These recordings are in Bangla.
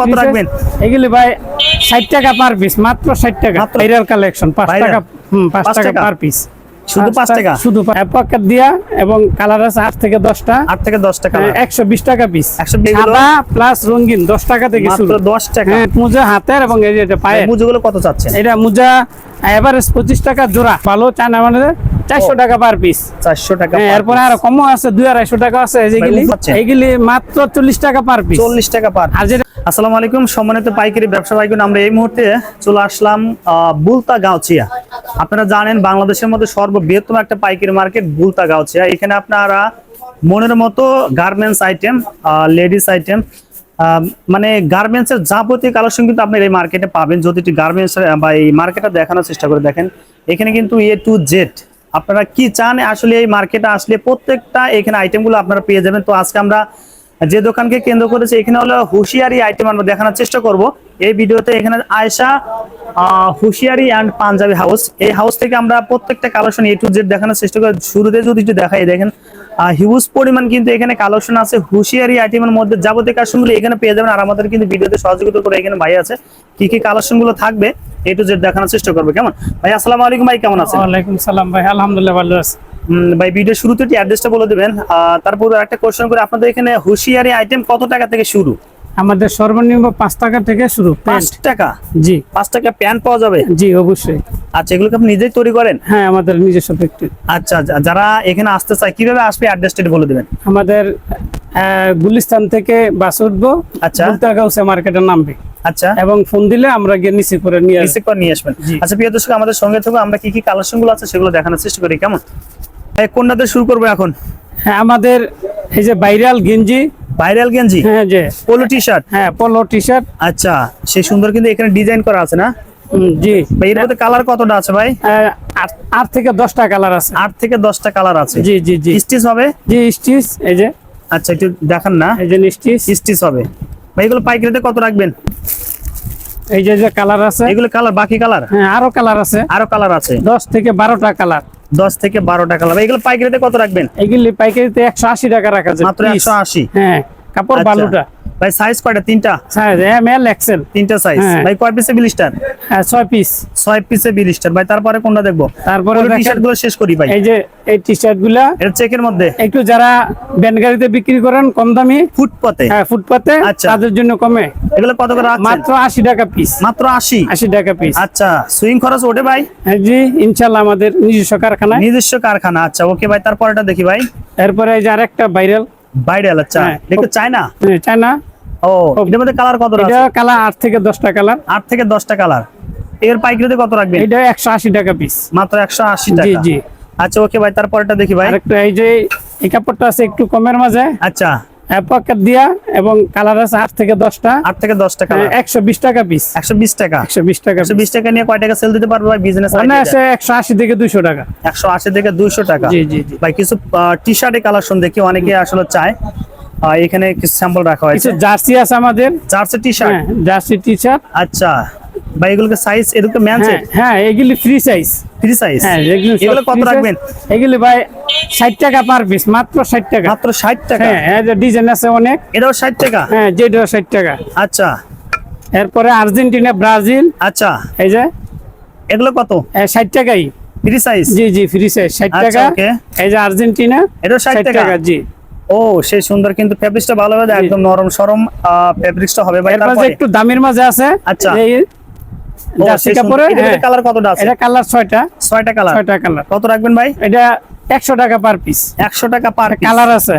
কত রাখবেন? এগুলি ভাই ষাট টাকা পার পিস মাত্র ষাট টাকা। মাত্র? ভাইরাল কালেকশন পাঁচ টাকা হুম পাঁচ পাঁচ টাকা টাকা? পার পিস শুধু পাঁচ টাকা? শুধু দিয়া এবং কালার আছে আট থেকে দশটা। আট থেকে দশ টাকা একশো বিশ টাকা পিস 120 সাদা প্লাস রঙিন দশ টাকা থেকে শুরু। মাত্র টাকা। হ্যাঁ মোজা হাতের এবং এই যে এটা মুজুগুলো কত চাচ্ছেন? এটা মোজা এভারেজ পঁচিশ টাকা জোড়া। ভালো চায়না মানে চারশো টাকা পার পিস চারশো টাকা এরপরে আরও কমও আছে দুই আড়াইশো টাকা আছে। যেগুলি এইগুলি মাত্র চল্লিশ টাকা পার পিস চল্লিশ টাকা পার আর যেটা আসসালামু আলাইকুম সম্মানিত পাইকারি ব্যবসা ভাইগুন আমরা এই মুহূর্তে চলে আসলাম আহ, বুলতা গাউছিয়া আপনারা জানেন বাংলাদেশের মধ্যে সর্ববৃহত্তম একটা পাইকারি মার্কেট বুলতা গাউছিয়া এখানে আপনারা মনের মতো গার্মেন্টস আইটেম লেডিস আইটেম মানে গার্মেন্টস এর যাবতীয় কালেকশন কিন্তু আপনি এই মার্কেটে পাবেন। যদি একটি গার্মেন্টস বা এই মার্কেটটা দেখানোর চেষ্টা করে দেখেন, এখানে কিন্তু এ টু জেড আপনারা কি চান? আসলে এই মার্কেটে আসলে প্রত্যেকটা এখানে আইটেমগুলো আপনারা পেয়ে যাবেন। তো আজকে আমরা যে দোকানকে কেন্দ্র করেছে, এখানে হলো হুঁশিয়ারি আইটেম আমরা দেখানোর চেষ্টা করব। এই ভিডিওতে এখানে আয়সা হুঁশিয়ারি অ্যান্ড পাঞ্জাবি হাউস এই হাউস থেকে আমরা প্রত্যেকটা কালেকশন এ টু জেড দেখানোর চেষ্টা করি। শুরুতে যদি একটু দেখাই, দেখেন হিউজ পরিমাণ কিন্তু এখানে কালেকশন আছে। হুঁশিয়ারি আইটেমের মধ্যে যাবতীয় কালেকশনগুলো এখানে পেয়ে যাবেন। আর আমাদের কিন্তু ভিডিওতে সহযোগিতা করে এখানে ভাই আছে। কি কি কালেকশনগুলো থাকবে এ টু জেড দেখানোর চেষ্টা করবে। কেমন? ভাই, আসসালামু আলাইকুম ভাই, কেমন আছেন? ওয়ালাইকুম সালাম ভাই, আলহামদুলিল্লাহ ভালো আছে। ভাই ভিডিও শুরুতে একটি অ্যাড্রেসটা বলে দিবেন। আহ, তারপর একটা কোশ্চেন করে আপনাদের এখানে হুঁশিয়ারি আইটেম কত টাকা থেকে শুরু? আমাদের সর্বনিম্ন পাঁচ টাকা থেকে শুরু পাঁচ টাকা? জি। পাঁচ টাকা প্যান্ট পাওয়া যাবে? জি অবশ্যই। আচ্ছা এগুলো কি আপনি নিজেই তৈরি করেন? হ্যাঁ আমাদের নিজস্ব ফ্যাক্টরি আচ্ছা যারা এখানে আসতে চায় কীভাবে আসবে? অ্যাড্রেসটা বলে দিবেন। আমাদের গুলিস্তান থেকে বাস উঠবো। আচ্ছা। গুলতাগাউসে মার্কেটে নামবে। আচ্ছা। এবং ফোন দিলে আমরা গিয়ে নিচে করে নিয়ে রিসিভ করে নিয়ে আসবেন। আচ্ছা প্রিয় দর্শক আমাদের সঙ্গে থাকব আমরা কি কি কালেকশনগুলো আছে সেগুলো দেখানোর চেষ্টা করি কেমন? কোনটাতে শুরু করব এখন? হ্যাঁ আমাদের এই যে ভাইরাল গেঞ্জি। ভাইরাল গেঞ্জি? হ্যাঁ যে পোলো টি শার্ট হ্যাঁ পোলো টি শার্ট আচ্ছা সেই সুন্দর কিন্তু এখানে ডিজাইন করা আছে না? জি। ভাই এর মধ্যে কালার কতটা আছে ভাই? আট- আট থেকে দশটা কালার আছে। আট থেকে দশটা কালার আছে। জি জি জি। স্টিচ হবে? জি স্টিচ এই যে। আচ্ছা একটু দেখান না। এই যে স্টিচ। স্টিচ হবে। ভাই এগুলো পাইকারিতে কত রাখবেন? এই যে যে কালার আছে। এগুলো কালার বাকি কালার? হ্যাঁ আরও কালার আছে। আরও কালার আছে। দশ থেকে বারোটা কালার। দশ থেকে বারো টাকা লাভ এগুলো পাইকারিতে কত রাখবেন? এগুলি পাইকারিতে একশো আশি টাকা রাখা যায় মাত্র একশো আশি। হ্যাঁ কাপড় ভালোটা বালুটা। ভাই সাইজ কয়টা? তিনটা? সাইজ এম এল এক্সেল তিনটা সাইজ হ্যাঁ। ভাই কয় পিসে বিলিস্টার হ্যাঁ ছয় পিস ছয় পিসে বিলিস্টার ভাই তারপরে কোনটা দেখব? তারপরে টি-শার্টগুলো শেষ করি ভাই। এই যে এই টি শার্টগুলা এর চেকের মধ্যে? একটু যারা ব্যান্ড গাড়িতে বিক্রি করেন কম দামি ফুটপথে হ্যাঁ ফুটপাতে আচ্ছা। তাদের জন্য কমে। এগুলো কত করে মাত্র আশি টাকা পিস মাত্র আশি? আশি টাকা পিস আচ্ছা সুইং খরচ ওঠে ভাই? হ্যাঁ জি ইনশাল্লাহ আমাদের নিজস্ব কারখানা নিজস্ব কারখানা আচ্ছা ওকে ভাই তারপরেটা দেখি ভাই। এরপরে এই যে আরেকটা ভাইরাল ভাইরাল আচ্ছা হ্যাঁ। দেখো চায়না চায়না ও এটার মধ্যে কালার কত এটা কালার আট থেকে দশটা কালার আট থেকে দশটা কালারের পাইকারিতে কত রাখবেন? এটা একশো আশি টাকা পিস মাত্র একশো আশি জি টাকা। জি। আচ্ছা ওকে ভাই তারপরটা দেখি ভাই। আরেকটা এই যে এই কাপড়টা আছে একটু কমের মাঝে। আচ্ছা। পকেট দিয়া এবং কালার আছে আট থেকে দশটা। আট থেকে দশটা কালার একশো বিশ টাকা পিস একশো বিশ টাকা। একশো বিশ টাকা একশো বিশ টাকা নিয়ে কয় টাকা সেল দিতে পারবে ভাই? বিজনেস মানে একশো আশি থেকে দুইশো টাকা। একশো আশি থেকে দুইশো টাকা। জি জি ভাই কিছু টি শার্টের কালেকশন দেখি অনেকে আসলে চায় এখানে কিছু স্যাম্পল রাখা হয়েছে। কিছু জার্সি আছে আমাদের। চারশো টি শার্ট হ্যাঁ জার্সি টি শার্ট আচ্ছা। ভাই এগুলোকে সাইজ এগুলো ম্যান হ্যাঁ হ্যাঁ এগুলি ফ্রি সাইজ ফ্রি সাইজ হ্যাঁ এগুলো কত রাখবেন? এগুলি ভাই ষাট টাকা পার পিস মাত্র ষাট টাকা। মাত্র ষাট টাকা? হ্যাঁ ডিজাইন আছে অনেক। এটাও ষাট টাকা? হ্যাঁ যেটা ষাট টাকা। আচ্ছা। এরপরে আর্জেন্টিনা ব্রাজিল। আচ্ছা। এই যে? এগুলো কত? ষাট টাকাই। ফ্রি সাইজ জি জি ফ্রি সাইজ ষাট আচ্ছা, টাকা। এই যে আর্জেন্টিনা এটাও ষাট টাকা? জি। ও সেই সুন্দর কিন্তু ফেব্রিক্সটা ভালো হবে একদম নরম সরম ফেব্রিক্সটা হবে ভাই তারপরে? একটু দামের মাঝে আছে। আচ্ছা। জার্সি। কালার কতটা আছে? এটা কালার কালার কালার কত রাখবেন ভাই? এটা একশো টাকা পার পিস একশো টাকা পার কালার আছে।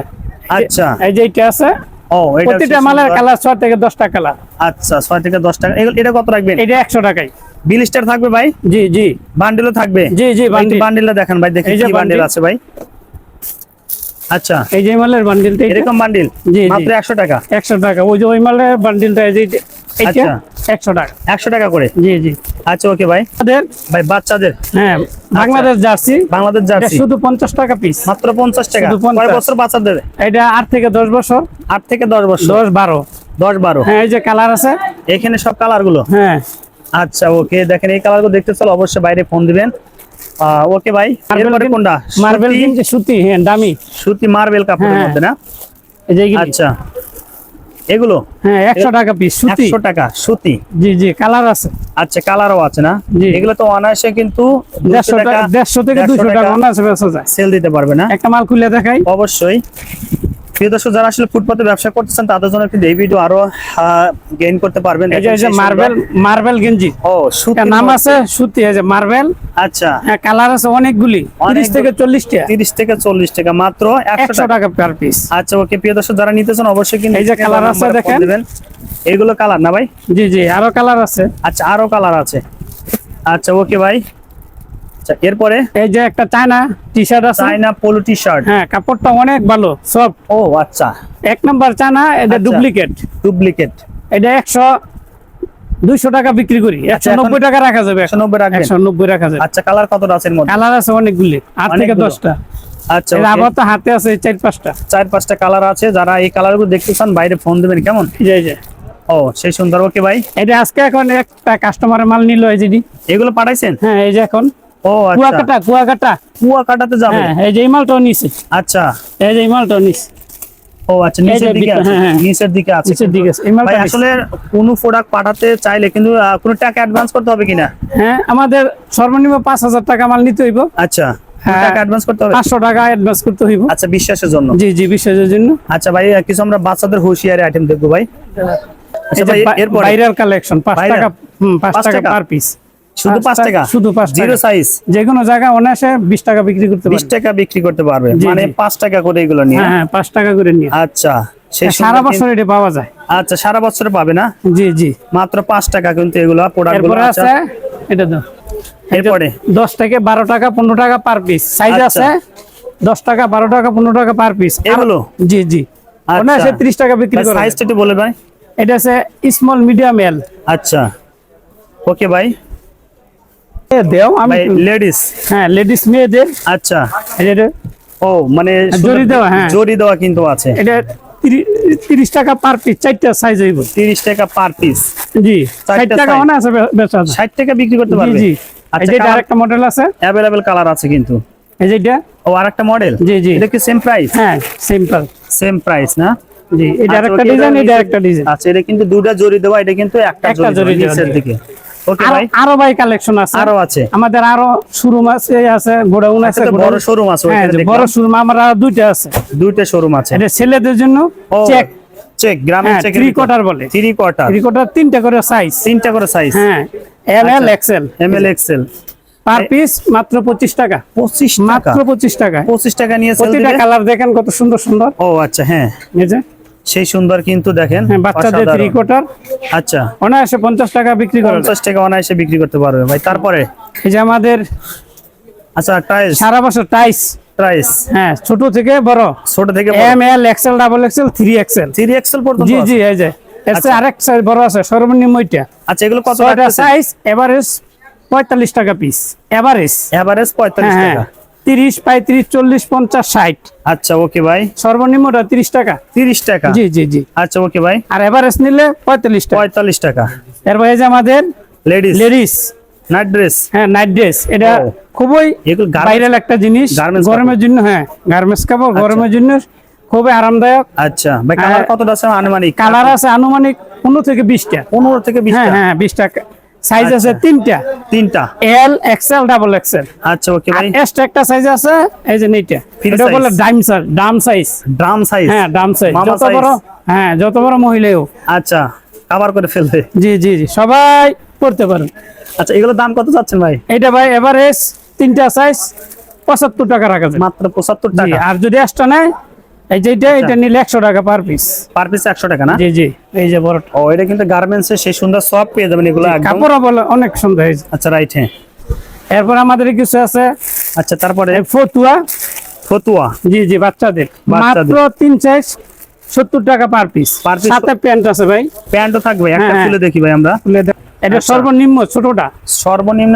আচ্ছা। এই যে এটা আছে ও এটা প্রতিটা মালের কালার ছয় থেকে দশটা কালার আচ্ছা ছয় থেকে দশ টাকা এটা কত রাখবেন? এটা একশো টাকাই বিল স্টার থাকবে ভাই? জি জি। বান্ডেলও থাকবে? জি, জি, বান্ডিল। বান্ডেলটা দেখেন ভাই দেখি এই যে কি বান্ডেল বান্ডিল। আছে ভাই। আচ্ছা। এই যে মালের বান্ডিলটা এরকম বান্ডিল? জি। মাত্র টাকা? একশো টাকা। ওই যে ওই মালের বান্ডিলটা এই যে আচ্ছা। টাকা। করে? জি জি। আচ্ছা ওকে ভাই আমাদের ভাই বাচ্চাদের? হ্যাঁ বাংলাদেশ জার্সি। বাংলাদেশ জার্সি। শুধু পঞ্চাশ টাকা পিস মাত্র টাকা। কয় বছর বাচ্চাদের? এটা থেকে বছর। থেকে বছর। হ্যাঁ এই যে কালার আছে। এখানে সব কালারগুলো? হ্যাঁ। আচ্ছা ওকে দেখেন এই কালারগুলো দেখতে চলো অবশ্যই বাইরে ফোন দিবেন। ওকে ভাই এরপরে কোনটা? মার্বেল সুতি- হ্যাঁ দামি। সুতি মার্বেল কাপড়ের হ্যাঁ। মধ্যে না? এই যে আচ্ছা। এগুলো? হ্যাঁ একশো টাকা পিস সুতি। একশো টাকা সুতি। জি জি কালার আছে। আচ্ছা কালারও আছে না। এগুলো তো অনায়াসে কিন্তু দেড়শো টাকা দেড়শো থেকে দুশো টাকা অনায়াসে বেচা যায়। সেল দিতে পারবে না? একটা মাল খুলে দেখাই। অবশ্যই। প্রিয় দর্শক যারা আসলে ফুটপাতে ব্যবসা করতেছেন তাদের জন্য কিন্তু এই ভিডিও আরও গেইন করতে পারবেন। এই যে মার্বেল মার্বেল গেঞ্জি। ও সুতি নাম আছে সুতি এই যে মার্বেল আচ্ছা। হ্যাঁ কালার আছে অনেকগুলি তিরিশ অনেকগুলি। থেকে চল্লিশ টাকা তিরিশ থেকে চল্লিশ টাকা মাত্র একশো একশো টাকা। টাকা পার পিস আচ্ছা ওকে প্রিয় দর্শক যারা নিতেছেন অবশ্যই কিন্তু এই যে number আছে দেখেন। এগুলো কালার না ভাই? জি জি আরও কালার আছে। আচ্ছা আরও কালার আছে। আচ্ছা ওকে ভাই। আচ্ছা এরপরে? এই যে একটা চায়না টি শার্ট আছে। চাইনা পোলো টি শার্ট হ্যাঁ কাপড়টা অনেক ভালো সব। ও আচ্ছা। এক নাম্বার চায়না এটা আচ্ছা। ডুপ্লিকেট ডুপ্লিকেট এটা একশো দুইশো টাকা বিক্রি করি। একশো আচ্ছা, নব্বই টাকা রাখা যাবে একশো নব্বই রাখবেন। একশো নব্বই রাখা যাবে। আচ্ছা কালার কতটা আছে কালার আছে অনেকগুলি আট থেকে দশটা। আচ্ছা আবার তো হাতে আছে চার পাঁচটা। চার পাঁচটা কালার আছে যারা এই কালারগুলো দেখতে চান বাইরে ফোন দিবেন কেমন? ও সেই সুন্দর। ওকে ভাই। এটা আজকে এখন একটা কাস্টমারের মাল নিল এই এগুলো পাঠাইছেন? হ্যাঁ এই যে এখন। ও আচ্ছা। কুয়াকাটা কুয়াকাটা। কুয়া কাটাতে যাবে? হ্যাঁ এই যে আচ্ছা। এই যে এই মালটাও ও আচ্ছা নিচের দিকে দিকে, আছে। হ্যাঁ, হ্যাঁ। নিচের দিকে আছে। নিচের দিকে আছে। ভাই আসলে কোনো প্রোডাক্ট পাঠাতে চাইলে কিন্তু আহ, টাকা অ্যাডভান্স করতে হবে কিনা? হ্যাঁ আমাদের সর্বনিম্ন টাকা মাল নিতে হইব। আচ্ছা। হ্যাঁ। টাকা অ্যাডভান্স করতে হবে? টাকা অ্যাডভান্স করতে হইব। আচ্ছা বিশ্বাসের জন্য। জি জি বিশ্বাসের জন্য। আচ্ছা ভাই কিছু আমরা বাচ্চাদের হুঁশিয়ারি আইটেম দেখব ভাই। আচ্ছা ভাই এরপরে? কালেকশন? টাকা টাকা? পার পিস শুধু পাঁচ টাকা। শুধু পাঁচ জিরো সাইজ যে কোনো জায়গায় অনায়াসে বিশ টাকা বিক্রি করতে পারবে। টাকা বিক্রি করতে পারবে। মানে জি। পাঁচ টাকা করে এগুলো নিয়ে? হ্যাঁ হ্যাঁ পাঁচ টাকা করে নিয়ে। আচ্ছা সারা বছর এটা পাওয়া যায়। আচ্ছা সারা বছরে পাবে না? জি জি। মাত্র পাঁচ টাকা কিন্তু এগুলো প্রোডাক্টগুলো এরপরে আচ্ছা আছে এটা তো। এরপরে? দশ থেকে বারো টাকা পনেরো টাকা পার পিস সাইজ। আছে দশ টাকা বারো টাকা পনেরো টাকা পার পিস এগুলো? জি জি। আচ্ছা। অনায়াসে ত্রিশ টাকা বিক্রি করে সাইজটা একটু বলে ভাই। এটা আছে স্মল মিডিয়াম এল আচ্ছা। ওকে ভাই। দেও আমি লেডিস হ্যাঁ লেডিস মেয়েদের আচ্ছা। এটা- ও মানে জরি দেওয়া, হ্যাঁ। জরি দেওয়া কিন্তু আছে। এটা তিরি- তিরিশ টাকা পার পিস চারটা সাইজ হইব। তিরিশ টাকা পার পিস জি চারটা ষাট টাকা size। অনায়াসে বে- বেচা যায় ষাট টাকা বিক্রি করতে পারবে? জি। আচ্ছা এটা আরেকটা মডেল আছে। অ্যাভেলেবেল কালার আছে কিন্তু। এই যে এটা। ও আরেকটা মডেল জি, জি। এটা কি সেম প্রাইস হ্যাঁ সিম্পল সেম প্রাইস না? জি এটা আচ্ছা, আরেকটা ডিজাইন এটা আরেকটা ডিজাইন আচ্ছা এটা কিন্তু দুটা জরি দেওয়া এটা কিন্তু একটা জরি নিচের দিকে। আরও ভাই কালেকশন আছে। আরও আছে। আমাদের আরও শোরুম আছে আছে গোডাউন আছে আচ্ছা, বড় শোরুম আছে হ্যাঁ ওইখানে যে বড় শোরুম আমরা দুইটা আছে। দুইটা শোরুম আছে। এটা ছেলেদের জন্য চেক চেক গ্রামের হ্যাঁ চেক থ্রি কোয়ার্টার বলে। থ্রি কোয়ার্টার থ্রি কোয়ার্টার তিনটা করে সাইজ তিনটা করে সাইজ হ্যাঁ M L. XL M L XL per piece মাত্র পঁচিশ টাকা। পঁচিশ টাকা? মাত্র পঁচিশ টাকা পঁচিশ টাকা নিয়ে প্রতিটা কালার দেখেন কত সুন্দর সুন্দর। ও আচ্ছা হ্যাঁ। এই যে। সেই সুন্দর কিন্তু দেখেন হ্যাঁ বাচ্চাদের থ্রি কোয়ার্টার আচ্ছা। অনায়াসে পঞ্চাশ টাকা বিক্রি করে পঞ্চাশ টাকা অনায়াসে বিক্রি করতে পারবে ভাই। তারপরে? এই যে আমাদের আচ্ছা টাইলস সারা বছর টাইস হ্যাঁ ছোট থেকে বড়। ছোট থেকে M L XL double XL three XL three XL পর্যন্ত জি জি এই যে। এর আচ্ছা। আরেক সাইজ বড় আছে সর্বনিম্ন আচ্ছা এগুলো কত সাইজ এভারেজ পঁয়তাল্লিশ টাকা পিস এভারেজ এভারেজ পঁয়তাল্লিশ হ্যাঁ। টাকা। তিরিশ পঁয়ত্রিশ চল্লিশ পঞ্চাশ ষাট। আচ্ছা ওকে ভাই। সর্বনিম্নটা তিরিশ টাকা। তিরিশ টাকা? জি জি জি। আচ্ছা ওকে ভাই। আর এভারেজ নিলে পঁয়তাল্লিশ টাকা। পঁয়তাল্লিশ টাকা। এই যে আমাদের লেডিস লেডিস নাইট ড্রেস হ্যাঁ নাইট ড্রেস এটা খুবই এগুলো ভাইরাল একটা জিনিস। গরমের জন্য হ্যাঁ গার্মেন্টস কাপড় গরমের জন্য খুবই আরামদায়ক। আচ্ছা ভাই কালার। কতটা আছে? আনুমানিক? কালার আছে আনুমানিক পনেরো থেকে বিশটা। পনেরো থেকে বিশ হ্যাঁ হ্যাঁ বিশটা। সাইজ আছে তিনটা। তিনটা। এল এক্সেল ডাবল এক্সেল আচ্ছা ওকে ভাই। এক্সট্রা একটা সাইজ আছে এই যে নিটা এটা বলে। ডাইম সাইজ ডাম সাইজ ড্রাম সাইজ হ্যাঁ ডাম সাইজ যত বড় হ্যাঁ যত বড় মহিলাও আচ্ছা কাভার করে ফেলবে। জি জি জি সবাই পড়তে পারেন। আচ্ছা এগুলোর দাম কত চাচ্ছেন ভাই? এটা ভাই এভারেজ তিনটা সাইজ পঁচাত্তর টাকা রাখা যায়। মাত্র পঁচাত্তর টাকা। আর যদি এক্সট্রা নেয় এই যেটা এটা নিলে একশো টাকা পার পিস পার পিস একশো টাকা না? জি জি এই যে ও এটা কিন্তু গার্মেন্টস এর সেই সুন্দর সব পেয়ে যাবেন এগুলো একদম। কাপড়ও বলে অনেক সুন্দর আচ্ছা রাইট হ্যাঁ। এরপর আমাদের কিছু আছে। আচ্ছা তারপরে? ফতুয়া। ফতুয়া। জি জি বাচ্চাদের। মাত্র তিন সাইজ সত্তর টাকা পার পিস সাথে প্যান্ট আছে ভাই। প্যান্টও থাকবে একটা হ্যাঁ, খুলে দেখি ভাই আমরা। খুলে এটা আচ্ছা। সর্বনিম্ন ছোটটা। সর্বনিম্ন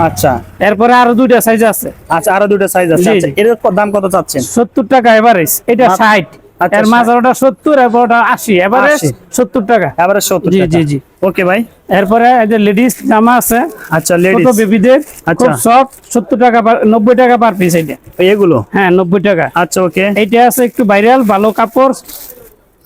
আচ্ছা। এরপরে আরও দুইটা সাইজ আছে। আচ্ছা আরও দুটো সাইজ আছে। আচ্ছা এর দাম কত চাচ্ছেন? সত্তর টাকা এভারেজ এটা মাত্র- ষাট। এর 60 মাঝে ওটা সত্তর এরপর এভারেজ 80 টাকা। এবারে সত্তর টাকা। জি, জি। ওকে ভাই। এরপরে এই যে লেডিস জামা আছে। আচ্ছা ছোট বেবিদের আচ্ছা। খুব সফট সত্তর টাকা per- নব্বই টাকা পার পিস এটা এগুলো? হ্যাঁ নব্বই টাকা। আচ্ছা ওকে আছে একটু ভাইরাল ভালো কাপড়।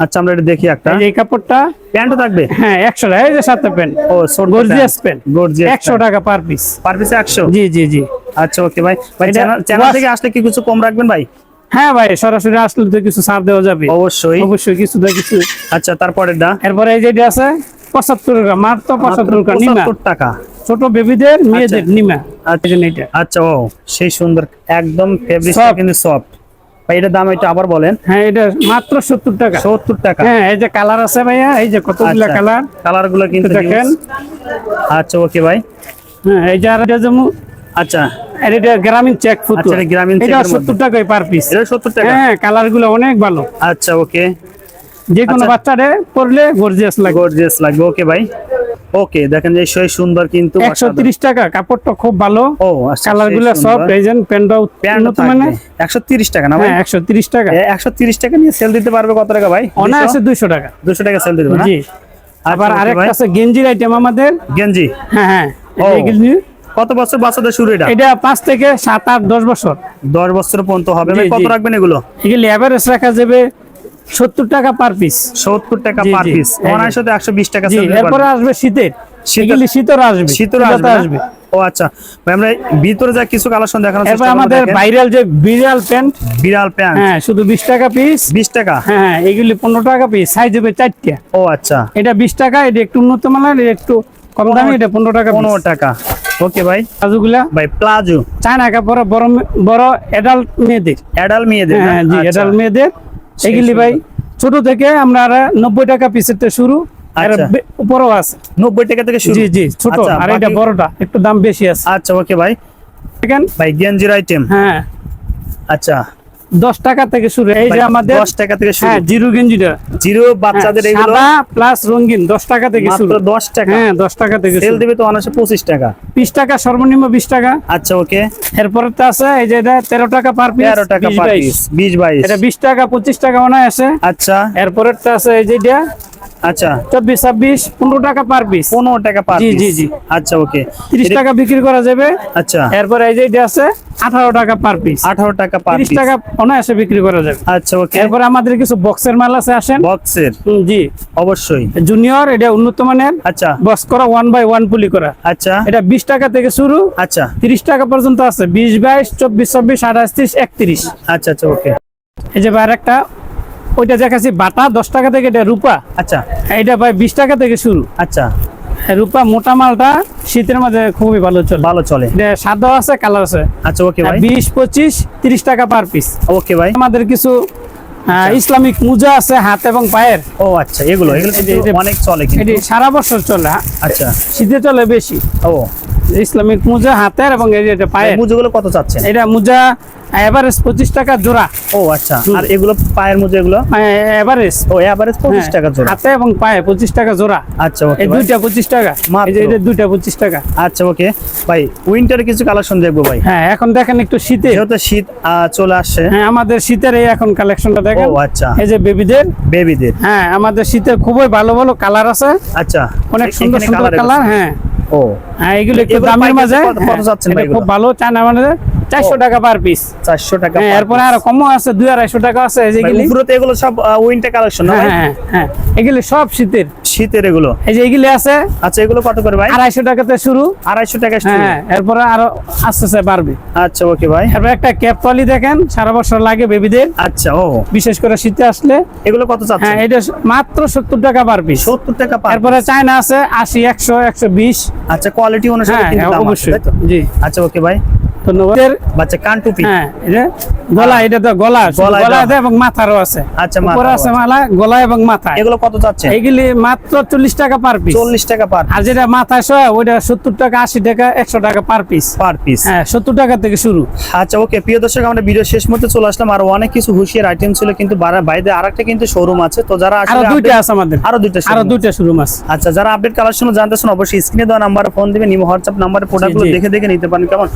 আচ্ছা আমরা এটা দেখি একটা। এই কাপড়টা প্যান্টও থাকবে? হ্যাঁ একশো টাকা। এই যে সাথে প্যান্ট ও গর্জিয়াস প্যান্ট গর্জিয়াস একশো টাকা পার পিস পার পিসে জি জি জি। আচ্ছা ওকে ভাই। ভাই চ্যানেল থেকে আসলে কি কিছু কম রাখবেন ভাই? হ্যাঁ ভাই সরাসরি আসলে তো কিছু ছাড় দেওয়া যাবে। অবশ্যই। অবশ্যই কিছু কিছু। আচ্ছা তারপরেরটা? এরপরে এই যেটা আছে পঁচাত্তর টাকা মাত্র পঁচাত্তর টাকা নিমা। টাকা। ছোট বেবিদের মেয়েদের নিমা। আচ্ছা। এটা আচ্ছা ও সেই সুন্দর একদম ফেব্রিক কিন্তু সফট ভাই এটার দাম একটু আবার বলেন। হ্যাঁ এটা মাত্র সত্তর টাকা। সত্তর টাকা। হ্যাঁ এই যে কালার আছে ভাইয়া এই যে কতগুলা কালার? কিন্তু দেখেন। আচ্ছা ওকে ভাই। হ্যাঁ এই যে আর এটা যেমন আচ্ছা। এটা গ্রামীণ চেক ফুটো আচ্ছা, এটা এটা টাকায় পার পিস এটা টাকা। হ্যাঁ অনেক ভালো। আচ্ছা ওকে। যে কোনো আচ্ছা। বাচ্চারে পরলে গর্জিয়াস লাগে গর্জিয়াস লাগবে ওকে ভাই। ওকে দেখেন যে সেই সুন্দর কিন্তু একশো তিরিশ টাকা কাপড়টা খুব ভালো। ও আচ্ছা কালার সেই গুলো সব সুন্দর। এই যে প্যান্টটাও উন্নত মানে? একশো তিরিশ টাকা না ভাই? হ্যাঁ একশো তিরিশ টাকা। একশো তিরিশ টাকা নিয়ে সেল দিতে পারবে কত টাকা ভাই? অনায়াসে দুইশো টাকা। দুশো টাকা সেল দিতে পারবে জি। আবার আরেকটা আছে গেঞ্জির আইটেম আমাদের। গেঞ্জি? হ্যাঁ হ্যাঁ। কত বছর বাচ্চাদের শুরু এটা? এটা পাঁচ থেকে সাত আট দশ বছর। দশ বছর পর্যন্ত হবে কত রাখবেন এগুলো? এগুলি রাখা যাবে সত্তর টাকা পার পিস সত্তর টাকা পার পিস। অনার একশো বিশ টাকা জি এরপরে আসবে শীতের। আসবে। শীতের আসবে ও আচ্ছা। ভাই আমরা ভিতরে যা কিছু কালেকশন এরপর আমাদের ভাইরাল যে বিড়াল প্যান্ট বিড়াল প্যান্ট হ্যাঁ শুধু বিশ টাকা পিস বিশ টাকা? হ্যাঁ এগুলি পনেরো টাকা পিস সাইজ হবে চারটা। ও আচ্ছা। এটা বিশ টাকা এটা একটু উন্নত মানের এটা একটু কম দামি এটা পনেরো টাকা পনেরো টাকা। ওকে ভাই। কাজুগুলা ভাই প্লাজো। চায়না কাপড় বড় বড় অ্যাডাল্ট মেয়েদের। অ্যাডাল মেয়েদের হ্যাঁ জি আচ্ছা। অ্যাডাল্ট মেয়েদের। সেই এগুলি ভাই ছোট থেকে আমরা নব্বই টাকা পিসের থেকে শুরু আর আচ্ছা। উপরও আছে। নব্বই টাকা থেকে শুরু? জি জি ছোট আচ্ছা, আর এটা বড়টা একটু দাম বেশি আছে। আচ্ছা ওকে ভাই। দেখেন। ভাই গেঞ্জির আইটেম হ্যাঁ। আচ্ছা। দশ টাকা থেকে শুরু এই যে আমাদের দশ টাকা থেকে শুরু। হ্যাঁ জিরো গেঞ্জিটা। জিরো বাচ্চাদের হ্যাঁ, সাদা প্লাস রঙিন দশ টাকা থেকে শুরু। মাত্র দশ টাকা। হ্যাঁ দশ টাকা থেকে সেল দিবে তো অনার্সে পঁচিশ টাকা। বিশ টাকা সর্বনিম্ন বিশ টাকা। আচ্ছা ওকে। এরপরে তো আছে এই যে এটা তেরো টাকা পার পিস তেরো টাকা পার পিস বিশ বাইশ। এটা বিশ টাকা পঁচিশ টাকা হয় আছে আচ্ছা। এরপরে তো আছে এই যে এটা। আচ্ছা। চব্বিশ ছাব্বিশ পনেরো টাকা পার পিস পনেরো টাকা পার জি, জি, জি। আচ্ছা ওকে। তিরিশ টাকা বিক্রি করা যাবে। আচ্ছা। এরপরে এই যে এটা আছে আঠারো টাকা পার পিস আঠারো টাকা পার তিরিশ টাকা অনায়াসে বিক্রি করা যাবে। আচ্ছা ওকে। এরপরে আমাদের কিছু বক্সের মাল আছে আসেন। বক্সের জি। অবশ্যই। জুনিয়র এটা উন্নত মানের। আচ্ছা। বক্স করা ওয়ান বাই ওয়ান পুলি করা। আচ্ছা। এটা বিশ টাকা থেকে শুরু। আচ্ছা। তিরিশ টাকা পর্যন্ত আছে। বিশ বাইশ চব্বিশ চব্বিশ আঠাশ ত্রিশ একত্রিশ। আচ্ছা আচ্ছা ওকে। এই যে ভাই একটা ওইটা দেখাচ্ছি বাটা দশ টাকা থেকে এটা রূপা। আচ্ছা। এটা ভাই বিশ টাকা থেকে শুরু। আচ্ছা। রূপা মোটা মালটা শীতের মধ্যে খুবই ভালো চলে। ভালো চলে। এটা সাদা আছে কালার আছে। আচ্ছা ওকে ভাই। বিশ পঁচিশ তিরিশ টাকা পার পিস ওকে ভাই। আমাদের কিছু ইসলামিক মোজা আছে হাত এবং পায়ের। ও আচ্ছা এগুলো এগুলো অনেক চলে সারা বছর চলে হ্যাঁ, আচ্ছা। শীতে চলে বেশি। ও। ইসলামিক মোজা হাতের এবং এই যে এটা পায়ের। মুজোগুলো কত চাচ্ছেন? এটা মোজা এভারেজ পঁচিশ টাকা জোড়া। ও আচ্ছা। আর এগুলো পায়ের মুজো এগুলো? এভারেজ ও এভারেজ পঁচিশ টাকা জোড়া। হাতে এবং পায়ে পঁচিশ টাকা জোড়া। আচ্ছা ওকে এই দুইটা পঁচিশ টাকা। মাত্র। এই যে এটা দুইটা পঁচিশ টাকা। আচ্ছা ওকে ভাই উইন্টারে কিছু কালেকশন দেখব ভাই। হ্যাঁ এখন দেখেন একটু শীতে। যেহেতু শীত চলে আসছে। হ্যাঁ আমাদের শীতের এই এখন কালেকশনটা দেখেন। ও আচ্ছা। এই যে বেবিদের বেবিদের হ্যাঁ আমাদের শীতের খুবই ভালো ভালো কালার আছে। আচ্ছা। অনেক সুন্দর সুন্দর কালার হ্যাঁ। ও। হ্যাঁ এগুলো একটু দামের মাঝে? খুব? ভালো চায়না মানে চারশো টাকা পার পিস চারশো টাকা হ্যাঁ এরপরে আরও কমও আছে দুই আড়াইশো টাকা আছে এগুলো। সব উইন্টার কালেকশন হ্যাঁ হ্যাঁ হ্যাঁ। এগুলি সব শীতের। শীতের এগুলো? এই যে এগুলি আছে আচ্ছা এগুলো কত করে ভাই? আড়াইশো টাকাতে শুরু। আড়াইশো টাকা হ্যাঁ এরপরে আরও আস্তে আস্তে বাড়বে আচ্ছা ওকে ভাই। এরপর একটা ক্যাপ দেখেন সারা বছর লাগে বেবিদের আচ্ছা ও। বিশেষ করে শীতে আসলে। এগুলো কত চাচ্ছেন? হ্যাঁ এটা মাত্র সত্তর টাকা পার পিস সত্তর টাকা পার এরপরে চায়না আছে আশি একশো একশো বিশ। আচ্ছা কোয়ালিটি অনুসারে হ্যাঁ হ্যাঁ, অবশ্যই। জি। আচ্ছা ওকে ভাই। ধন্যবাদ। বাচ্চা কান টুপি? হ্যাঁ গলা এটা তো গলা গলা আছে এবং মাথারও আছে। আচ্ছা, উপরে আছে আছে। মালা গলা এবং মাথা এগুলো কত চাচ্ছেন এইগুলি মাত্র চল্লিশ টাকা পার পিস চল্লিশ টাকা পার আর যেটা মাথায় সহ ওইটা সত্তর টাকা আশি টাকা একশো টাকা পার পিস পার পিস হ্যাঁ সত্তর টাকা থেকে শুরু। আচ্ছা ওকে প্রিয় দর্শক আমরা ভিডিও শেষ মুহূর্তে চলে আসলাম। আর অনেক কিছু হুশিয়ার আইটেম ছিল কিন্তু বাইরে আরেকটা কিন্তু শোরুম আছে। তো যারা আরও দুইটা আছে আমাদের। আরও দুইটা আরও দুইটা শোরুম আছে। আচ্ছা যারা আপডেট কালেকশন জানতে চান অবশ্যই স্ক্রিনে দেওয়া নাম্বারে ফোন দিবেন নিম হোয়াটসঅ্যাপ নাম্বারে প্রোডাক্টগুলো জি। দেখে দেখে নিতে পারেন। কেমন?